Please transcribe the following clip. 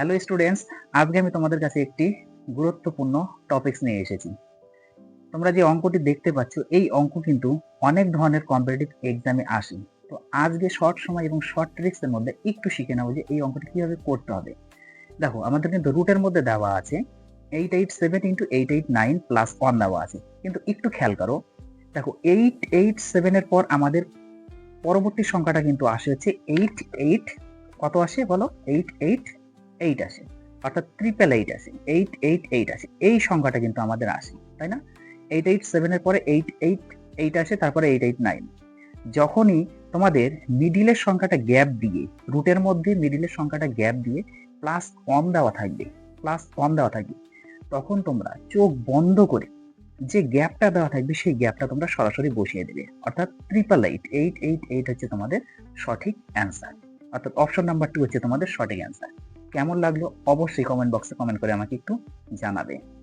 Hello students আজকে আমি তোমাদের কাছে একটি গুরুত্বপূর্ণ টপিকস নিয়ে এসেছি। তোমরা যে অঙ্কটি দেখতে পাচ্ছ, এই অঙ্ক কিন্তু অনেক ধরনের কম্পিটিটিভ এক্সামে আসে। তো আজকে শর্ট সময় এবং শর্ট ট্রিক্স এর মধ্যে একটু শিখে নেব যে এই অঙ্কটি কীভাবে করতে হবে। দেখো, আমাদের কিন্তু রুটের মধ্যে দেওয়া আছে eight eight seven into eight eight nine plus one দেওয়া আছে। কিন্তু একটু খেয়াল করো, দেখো এইট এইট সেভেনের পর আমাদের পরবর্তী সংখ্যাটা কিন্তু আসে হচ্ছে এইট এইট কত আসে বলো? এইট এইট এইট আসে, অর্থাৎ ট্রিপল এইট আসে এইট এইট এইট আসে। এই সংখ্যাটা কিন্তু আমাদের আসে, তাই না? এইট এইট সেভেনের পরে এইট এইট এইট আসে, তারপরে এইট এইট নাইন যখনই তোমাদের মিডিলের সংখ্যাটা গ্যাপ দিয়ে রুটের মধ্যে মিডিলের সংখ্যাটা গ্যাপ দিয়ে প্লাস কম দেওয়া থাকবে প্লাস কম দেওয়া থাকবে, তখন তোমরা চোখ বন্ধ করে যে গ্যাপটা দেওয়া থাকবে, সেই গ্যাপটা তোমরা সরাসরি বসিয়ে দেবে, অর্থাৎ triple eight eight eight eight হচ্ছে তোমাদের সঠিক অ্যান্সার অর্থাৎ অপশন নাম্বার টু হচ্ছে তোমাদের সঠিক অ্যান্সার কেমন লাগল অবশ্যই কমেন্ট বক্সে কমেন্ট করে আমাকে একটু জানাবে।